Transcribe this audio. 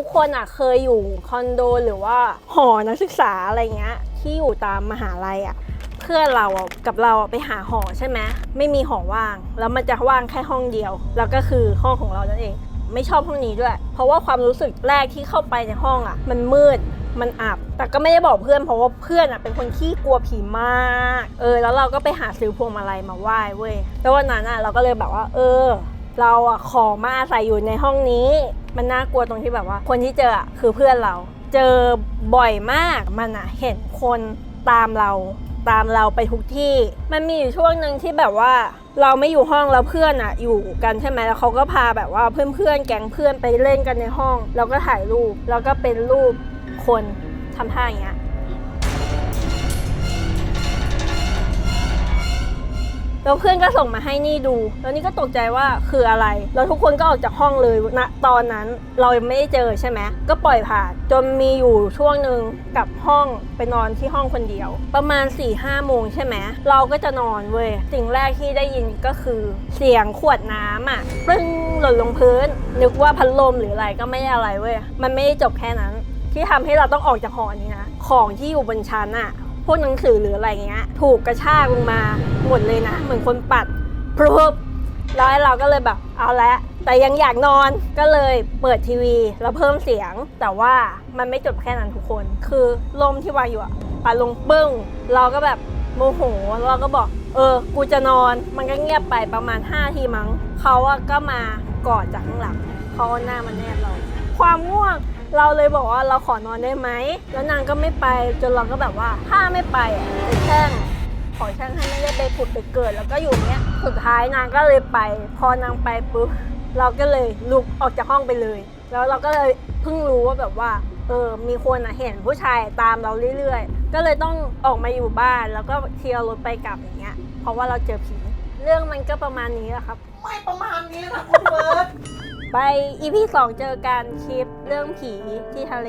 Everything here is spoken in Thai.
ทุกคนอะเคยอยู่คอนโดหรือว่าหอนักศึกษาอะไรเงี้ยที่อยู่ตามมหาลัยอะเพื่อนเราอะกับเราอะไปหาหอใช่ไหมไม่มีหอว่าง แล้วมันจะว่างแค่ห้องเดียว แล้วก็คือห้องของเรานั่นเอง ไม่ชอบห้องนี้ด้วย เพราะว่าความรู้สึกแรกที่เข้าไปในห้องอะ มันมืดมันอับ แต่ก็ไม่ได้บอกเพื่อนเพราะว่าเพื่อนอะเป็นคนขี้กลัวผีมาก เออ แล้วเราก็ไปหาซื้อพวงมาลัยมาไหว้เว้ยแล้ววันนั้นอะเราก็เลยแบบว่า เออ เราอะขอมาอาศัยอยู่ในห้องนี้ มันน่ากลัวตรงที่แบบว่า คนที่เจออะคือเพื่อนเรา เจอบ่อยมากมันอะเห็นคนตามเรา ตามเราไปทุกที่ มันมีอยู่ช่วงหนึ่งที่แบบว่าเราไม่อยู่ห้องแล้วเพื่อนอะอยู่กันใช่ไหมแล้วเขาก็พาแบบว่าเพื่อนๆแก๊งเพื่อนไปเล่นกันในห้อง แล้วก็ถ่ายรูปแล้วก็เป็นรูปคนทำท่าอย่างเงี้ย แล้วเพื่อนก็ส่งมาให้นี่ดู แล้วนี่ก็ตกใจว่าคืออะไร แล้วทุกคนก็ออกจากห้องเลยณตอนนั้นเราไม่ได้เจอใช่ไหมก็ปล่อยผ่านจนมีอยู่ช่วงหนึ่งกลับห้องไปนอนที่ห้องคนเดียว ประมาณ4ี่ห้าโมงใช่ไหมเราก็จะนอนเว้ยสิ่งแรกที่ได้ยินก็คือเสียงขวดน้ำอะปึ้งหล่นลงพื้น นึกว่าพัดลมหรืออะไรก็ไม่อะไรเว้ยมันไม่ได้จบแค่นั้น ที่ทำให้เราต้องออกจากหอนี้นะของที่อยู่บนชั้นอะ วกหนังสือหรืออะไรเงี้ย ถูกกระชากลงมาหมดเลยนะ เหมือนคนปัดพรุบแล้วไอ้เราก็เลยแบบเอาละแต่ยังอยากนอนก็เลยเปิดทีวีแล้วเพิ่มเสียง แต่ว่ามันไม่จบแค่นั้นทุกคน คือลมที่วางอยู่อะปัดลงปึ้ง เราก็แบบโมโหเราก็บอก เออ กูจะนอนมันก็เงียบไปประมาณ 5 ทีมั้งเขาอะก็มากอดจากข้างหลังเขาหน้ามาแนบเรา ความง่วง เราเลยบอกว่าเราขอนอนได้ไหม แล้วนางก็ไม่ไปจนเราก็แบบว่าถ้าไม่ไปอะจะแช่งขอแช่งให้ไม่ได้ไปผุดไปเกิดแล้วก็อยู่เนี้ยสุดท้ายนางก็เลยไป พอนางไปปุ๊บเราก็เลยลุกออกจากห้องไปเลย แล้วเราก็เลยเพิ่งรู้ว่าแบบว่าเออมีคนอะเห็นผู้ชายตามเราเรื่อยๆ ก็เลยต้องออกมาอยู่บ้านแล้วก็เที่ยวรถไปกลับอย่างเงี้ย เพราะว่าเราเจอผี เรื่องมันก็ประมาณนี้แหละครับ ไม่ประมาณนี้นะคุณเบิร์ต ไปอีพีสองเจอกันคลิปเรื่องผีที่ทะเล